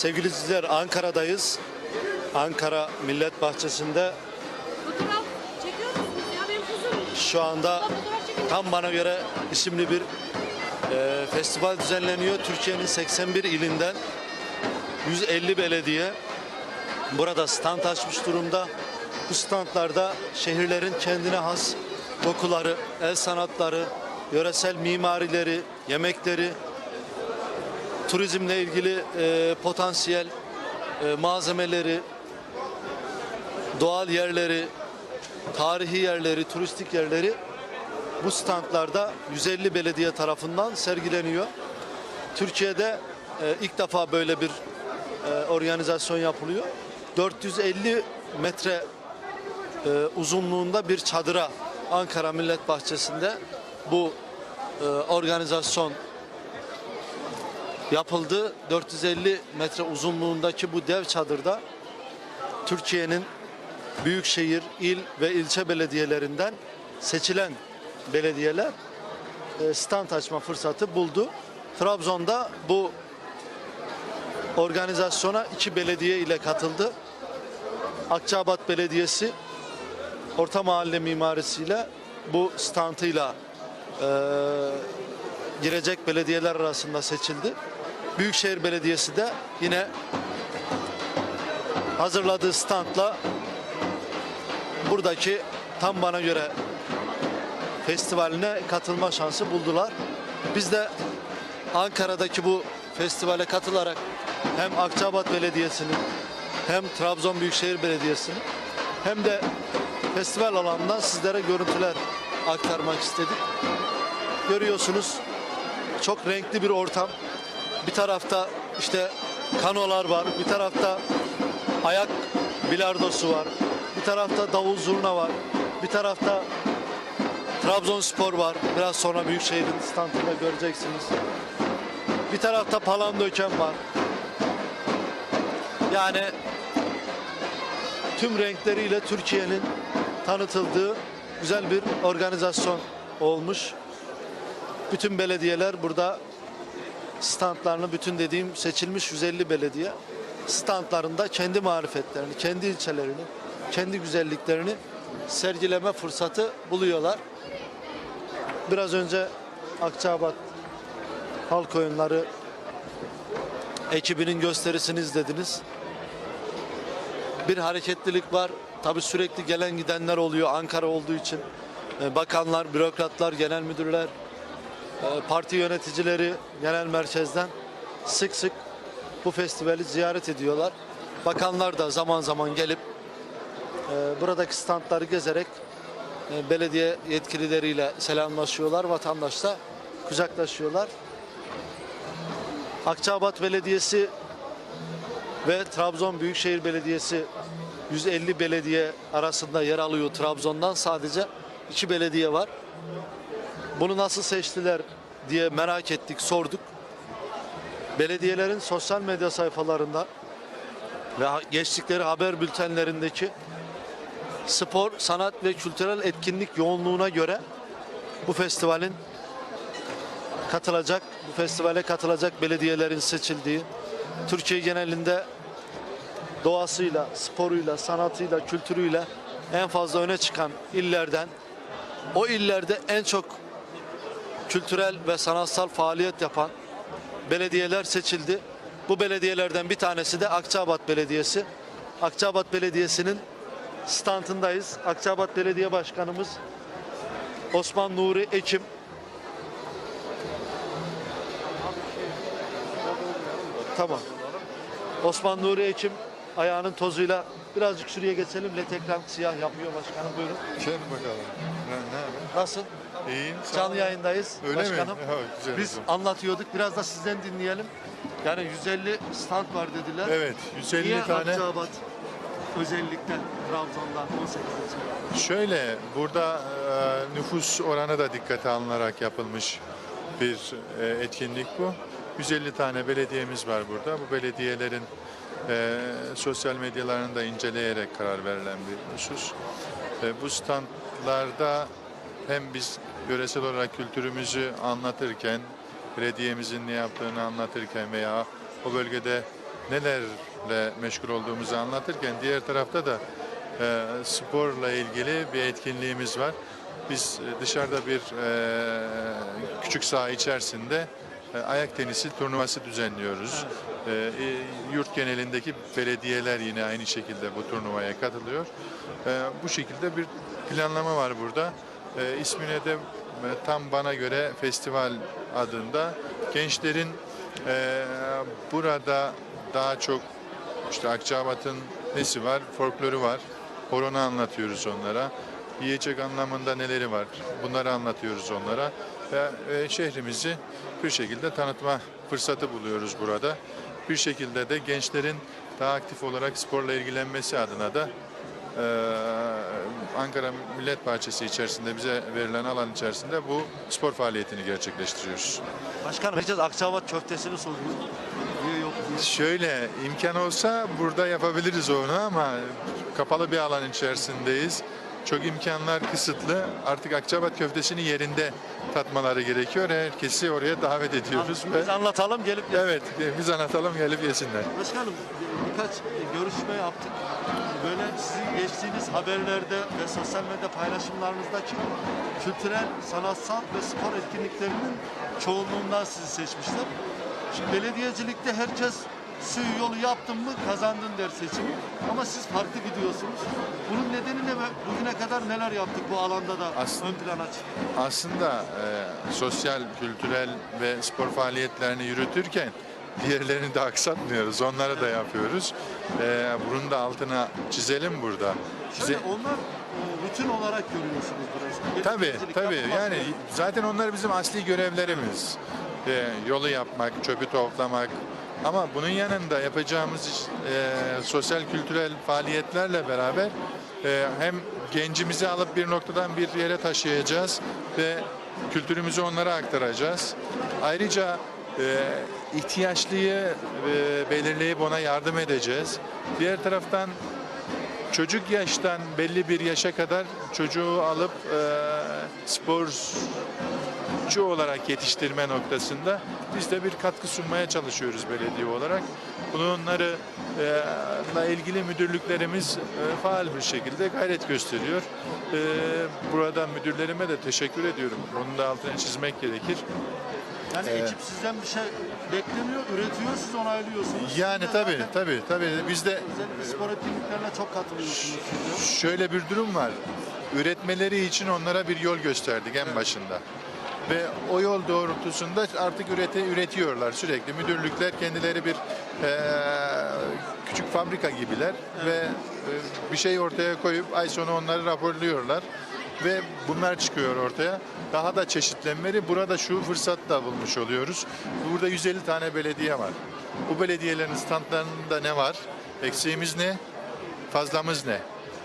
Sevgili izleyiciler Ankara'dayız. Ankara Millet Bahçesi'nde Fotoğraf çekiyor musunuz ya? Benim kızım. şu anda tam bana göre isimli bir e, festival düzenleniyor. Türkiye'nin 81 ilinden 150 belediye burada stand açmış durumda. Bu standlarda şehirlerin kendine has dokuları, el sanatları, yöresel mimarileri, yemekleri, turizmle ilgili e, potansiyel e, malzemeleri, doğal yerleri, tarihi yerleri, turistik yerleri bu standlarda 150 belediye tarafından sergileniyor. Türkiye'de e, ilk defa böyle bir e, organizasyon yapılıyor. 450 metre e, uzunluğunda bir çadıra Ankara Millet Bahçesi'nde bu e, organizasyon yapıldı. 450 metre uzunluğundaki bu dev çadırda Türkiye'nin büyükşehir, il ve ilçe belediyelerinden seçilen belediyeler e, stand açma fırsatı buldu. Trabzon'da bu organizasyona iki belediye ile katıldı. Akçabat Belediyesi Orta Mahalle mimarisiyle bu standıyla e, girecek belediyeler arasında seçildi. Büyükşehir Belediyesi de yine hazırladığı standla buradaki tam bana göre festivaline katılma şansı buldular. Biz de Ankara'daki bu festivale katılarak hem Akçabat Belediyesi'nin hem Trabzon Büyükşehir Belediyesi'nin hem de festival alanından sizlere görüntüler aktarmak istedik. Görüyorsunuz çok renkli bir ortam. Bir tarafta işte kanolar var, bir tarafta ayak bilardosu var, bir tarafta davul zurna var, bir tarafta Trabzonspor var. Biraz sonra Büyükşehir'in standında göreceksiniz. Bir tarafta Palandöken var. Yani tüm renkleriyle Türkiye'nin tanıtıldığı güzel bir organizasyon olmuş. Bütün belediyeler burada standlarını bütün dediğim seçilmiş 150 belediye standlarında kendi marifetlerini, kendi ilçelerini, kendi güzelliklerini sergileme fırsatı buluyorlar. Biraz önce Akçabat Halk Oyunları ekibinin gösterisini izlediniz. Bir hareketlilik var. Tabii sürekli gelen gidenler oluyor Ankara olduğu için. Ee, Bakanlar, bürokratlar, genel müdürler, parti yöneticileri genel merkezden sık sık bu festivali ziyaret ediyorlar. Bakanlar da zaman zaman gelip e, buradaki standları gezerek e, belediye yetkilileriyle selamlaşıyorlar. Vatandaşla kucaklaşıyorlar. Akçabat Belediyesi ve Trabzon Büyükşehir Belediyesi 150 belediye arasında yer alıyor Trabzon'dan sadece iki belediye var. Bunu nasıl seçtiler diye merak ettik, sorduk. Belediyelerin sosyal medya sayfalarında ve geçtikleri haber bültenlerindeki spor, sanat ve kültürel etkinlik yoğunluğuna göre bu festivalin katılacak, bu festivale katılacak belediyelerin seçildiği, Türkiye genelinde doğasıyla, sporuyla, sanatıyla, kültürüyle en fazla öne çıkan illerden, o illerde en çok kültürel ve sanatsal faaliyet yapan belediyeler seçildi. Bu belediyelerden bir tanesi de Akçabat Belediyesi. Akçabat Belediyesi'nin standındayız. Akçabat Belediye Başkanımız Osman Nuri Ekim. Tamam. Osman Nuri Ekim ayağının tozuyla birazcık şuraya geçelim. Led ekran siyah yapıyor başkanım buyurun. Çek bakalım. Ne, ne? Nasıl? İyiyim. sağ Canlı yayındayız Öyle başkanım. mi? Ha, güzel Biz olsun. anlatıyorduk. Biraz da sizden dinleyelim. Yani 150 stand var dediler. Evet, 150 Niye tane. Akçabat özellikle Trabzon'dan 18 ilçe? Şöyle, burada e, nüfus oranı da dikkate alınarak yapılmış bir e, etkinlik bu. 150 tane belediyemiz var burada. Bu belediyelerin e, sosyal medyalarını da inceleyerek karar verilen bir husus. E, bu standlarda hem biz yöresel olarak kültürümüzü anlatırken, belediyemizin ne yaptığını anlatırken veya o bölgede nelerle meşgul olduğumuzu anlatırken diğer tarafta da e, sporla ilgili bir etkinliğimiz var. Biz e, dışarıda bir e, küçük saha içerisinde e, ayak tenisi turnuvası düzenliyoruz. E, e, yurt genelindeki belediyeler yine aynı şekilde bu turnuvaya katılıyor. E, bu şekilde bir planlama var burada. E, ismine de tam bana göre festival adında gençlerin e, burada daha çok işte Akçabat'ın nesi var? Folkloru var. Horon'u anlatıyoruz onlara. Yiyecek anlamında neleri var? Bunları anlatıyoruz onlara. Ve e, şehrimizi bir şekilde tanıtma fırsatı buluyoruz burada. Bir şekilde de gençlerin daha aktif olarak sporla ilgilenmesi adına da Ankara Millet Bahçesi içerisinde bize verilen alan içerisinde bu spor faaliyetini gerçekleştiriyoruz. Başkanım herkes Akçabat köftesini soruyor. Niye yok diye. Şöyle imkan olsa burada yapabiliriz onu ama kapalı bir alan içerisindeyiz. Çok imkanlar kısıtlı. Artık Akçabat köftesini yerinde tatmaları gerekiyor. Herkesi oraya davet ediyoruz. Biz Ve anlatalım gelip evet biz anlatalım gelip yesinler. Başkanım birkaç görüşme yaptık. Böyle sizin geçtiğiniz haberlerde ve sosyal medya paylaşımlarınızdaki kültürel, sanatsal ve spor etkinliklerinin çoğunluğundan sizi seçmişler. Şimdi belediyecilikte herkes suyu yolu yaptın mı kazandın der seçimi. Ama siz farklı gidiyorsunuz. Bunun nedeni ne ve bugüne kadar neler yaptık bu alanda da Aslında- ön plana çıktı? Aslında e, sosyal, kültürel ve spor faaliyetlerini yürütürken diğerlerini de aksatmıyoruz. Onları da yapıyoruz. E, bunun da altına çizelim burada. Şöyle onlar e, rutin olarak görüyorsunuz burası. Tabii tabii yani mı? zaten onlar bizim asli görevlerimiz. Ee, yolu yapmak, çöpü toplamak ama bunun yanında yapacağımız e, sosyal kültürel faaliyetlerle beraber e, hem gencimizi alıp bir noktadan bir yere taşıyacağız ve kültürümüzü onlara aktaracağız. Ayrıca e, ihtiyaçlıyı e, belirleyip ona yardım edeceğiz. Diğer taraftan çocuk yaştan belli bir yaşa kadar çocuğu alıp e, sporcu olarak yetiştirme noktasında biz de bir katkı sunmaya çalışıyoruz belediye olarak. Bunları e, ilgili müdürlüklerimiz e, faal bir şekilde gayret gösteriyor. E, burada müdürlerime de teşekkür ediyorum. Bunun da altını çizmek gerekir. Yani Ee, ekip sizden bir şey beklemiyor, üretiyor, siz onaylıyorsunuz. Yani Siz de tabii tabii tabii biz de Özellikle spor etkinliklerine çok katılıyorsunuz. Şöyle bir durum var. Üretmeleri için onlara bir yol gösterdik en başında. Ve o yol doğrultusunda artık ürete, üretiyorlar sürekli. Müdürlükler kendileri bir eee, küçük fabrika gibiler ve e, bir şey ortaya koyup ay sonu onları raporluyorlar. Ve bunlar çıkıyor ortaya. Daha da çeşitlenmeleri burada şu fırsat da bulmuş oluyoruz. Burada 150 tane belediye var. Bu belediyelerin standlarında ne var? Eksiğimiz ne? Fazlamız ne?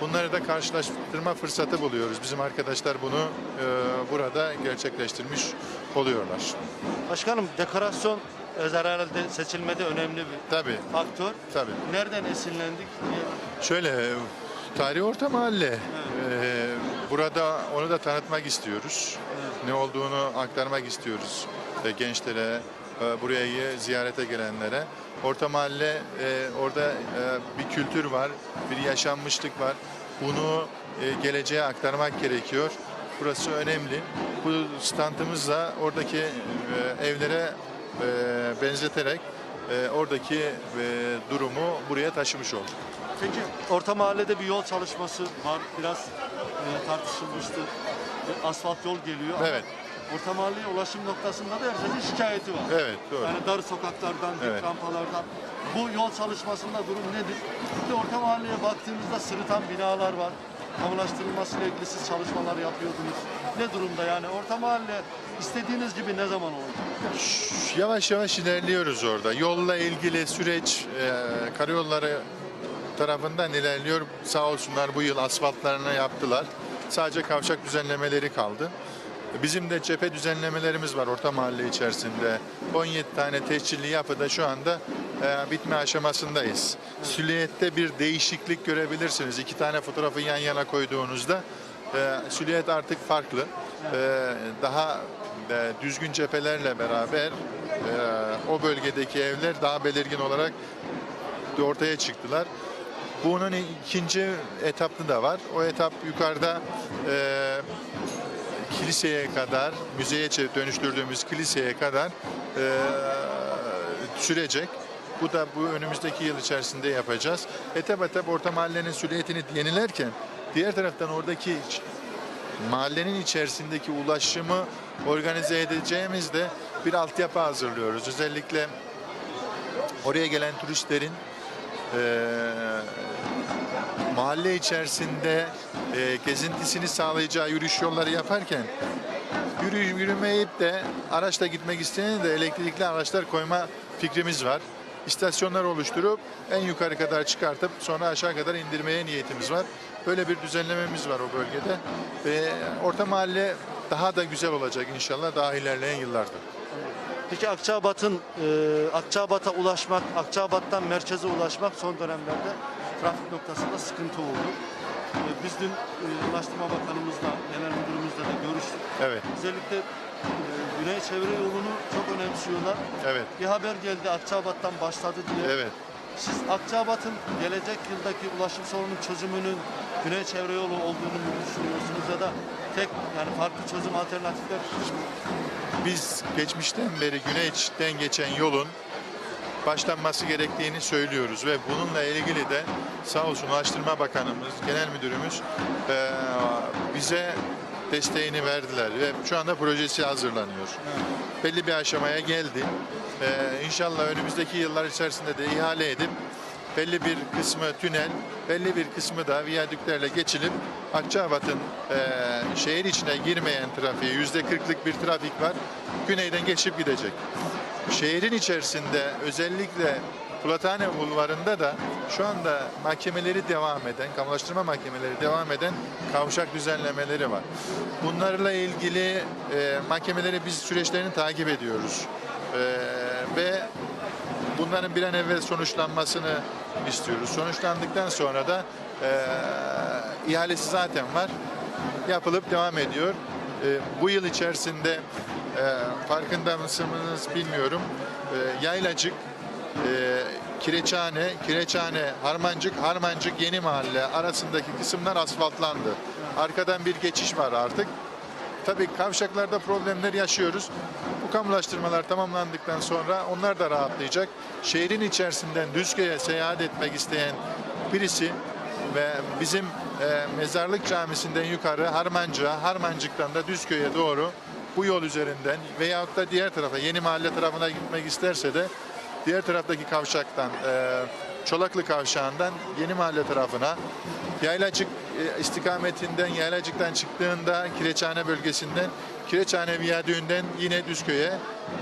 Bunları da karşılaştırma fırsatı buluyoruz. Bizim arkadaşlar bunu e, burada gerçekleştirmiş oluyorlar. Başkanım dekorasyon herhalde seçilmede önemli bir Tabii, faktör. tabii. Nereden esinlendik? Şöyle, tarihi orta mahalle. E, burada onu da tanıtmak istiyoruz. Ne olduğunu aktarmak istiyoruz e, gençlere, buraya ziyarete gelenlere. Orta mahalle, e, orada e, bir kültür var, bir yaşanmışlık var. Bunu e, geleceğe aktarmak gerekiyor. Burası önemli. Bu standımızla oradaki e, evlere e, benzeterek e, oradaki e, durumu buraya taşımış olduk. Peki orta mahallede bir yol çalışması var. Biraz e, tartışılmıştı. Bir asfalt yol geliyor. ama Evet. Orta mahalleye ulaşım noktasında da herkesin şikayeti var. Evet, doğru. Yani dar sokaklardan, dik Evet. rampalardan. Bu yol çalışmasında durum nedir? Bir de orta mahalleye baktığımızda sırıtan binalar var. Kamulaştırılmasıyla ilgili siz çalışmalar yapıyordunuz. Ne durumda yani? Orta mahalle istediğiniz gibi ne zaman olacak? Yavaş yavaş ilerliyoruz orada. Yolla ilgili süreç e, karayolları tarafından ilerliyor. Sağ olsunlar bu yıl asfaltlarını yaptılar. Sadece kavşak düzenlemeleri kaldı. Bizim de cephe düzenlemelerimiz var orta mahalle içerisinde. 17 tane tescilli yapıda şu anda e, bitme aşamasındayız. Silüette bir değişiklik görebilirsiniz. İki tane fotoğrafı yan yana koyduğunuzda e, silüet artık farklı. E, daha e, düzgün cephelerle beraber e, o bölgedeki evler daha belirgin olarak ortaya çıktılar. Bunun ikinci etaplı da var. O etap yukarıda e, kiliseye kadar, müzeye dönüştürdüğümüz kiliseye kadar e, sürecek. Bu da bu önümüzdeki yıl içerisinde yapacağız. Etap etap orta mahallenin süliyetini yenilerken diğer taraftan oradaki mahallenin içerisindeki ulaşımı organize edeceğimizde bir altyapı hazırlıyoruz. Özellikle oraya gelen turistlerin eee, mahalle içerisinde eee, gezintisini sağlayacağı yürüyüş yolları yaparken yürü, yürümeyip de araçla gitmek isteyen de elektrikli araçlar koyma fikrimiz var. İstasyonlar oluşturup en yukarı kadar çıkartıp sonra aşağı kadar indirmeye niyetimiz var. Böyle bir düzenlememiz var o bölgede. Ve orta mahalle daha da güzel olacak inşallah daha ilerleyen yıllarda. Peki Akçabat'ın e, Akçabat'a ulaşmak, Akçabat'tan merkeze ulaşmak son dönemlerde trafik noktasında sıkıntı oldu. E, biz dün e, Ulaştırma Bakanımızla, Genel Müdürümüzle de görüştük. Evet, Özellikle e, Güney Çevre Yolu'nu çok önemsiyorlar. evet, Bir haber geldi Akçabat'tan başladı diye. evet. Siz Akçabat'ın gelecek yıldaki ulaşım sorunun çözümünün Güney Çevre Yolu olduğunu mu düşünüyorsunuz ya da tek yani farklı çözüm alternatifler Biz geçmişten beri Güneş'ten geçen yolun başlanması gerektiğini söylüyoruz ve bununla ilgili de sağ olsun Ulaştırma Bakanımız, Genel Müdürümüz eee, bize desteğini verdiler ve şu anda projesi hazırlanıyor. Belli bir aşamaya geldi. Eee inşallah önümüzdeki yıllar içerisinde de ihale edip belli bir kısmı tünel, belli bir kısmı da viyadüklerle geçilip Akçabat'ın eee, şehir içine girmeyen trafiği, yüzde kırklık bir trafik var, güneyden geçip gidecek. Şehrin içerisinde özellikle Kulathane Bulvarı'nda da şu anda mahkemeleri devam eden, kamulaştırma mahkemeleri devam eden kavşak düzenlemeleri var. Bunlarla ilgili e, mahkemeleri biz süreçlerini takip ediyoruz. E, ve bunların bir an evvel sonuçlanmasını istiyoruz. Sonuçlandıktan sonra da e, ihalesi zaten var. Yapılıp devam ediyor. E, bu yıl içerisinde e, farkında mısınız bilmiyorum. E, Yaylacık, e, Kireçhane, Kireçhane, Harmancık, Harmancık Yeni Mahalle arasındaki kısımlar asfaltlandı. Arkadan bir geçiş var artık. Tabii kavşaklarda problemler yaşıyoruz. Bu kamulaştırmalar tamamlandıktan sonra onlar da rahatlayacak. Şehrin içerisinden Düzköy'e seyahat etmek isteyen birisi ve bizim e, Mezarlık Camisi'nden yukarı Harmancık'a, Harmancık'tan da Düzköy'e doğru bu yol üzerinden veyahut da diğer tarafa Yeni Mahalle tarafına gitmek isterse de diğer taraftaki kavşaktan e, Çolaklı Kavşağı'ndan Yeni Mahalle tarafına Yaylacık e, istikametinden Yaylacık'tan çıktığında Kireçhane bölgesinden Kireçhane Viyadüğü'nden yine Düzköy'e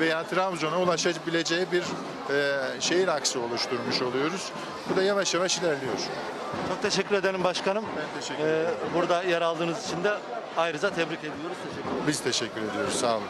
veya Trabzon'a ulaşabileceği bir e, şehir aksı oluşturmuş oluyoruz. Bu da yavaş yavaş ilerliyor. Çok teşekkür ederim başkanım. Ben teşekkür Ee, ederim. burada yer aldığınız için de ayrıca tebrik ediyoruz. Teşekkür ederim. Biz teşekkür ediyoruz. Sağ olun.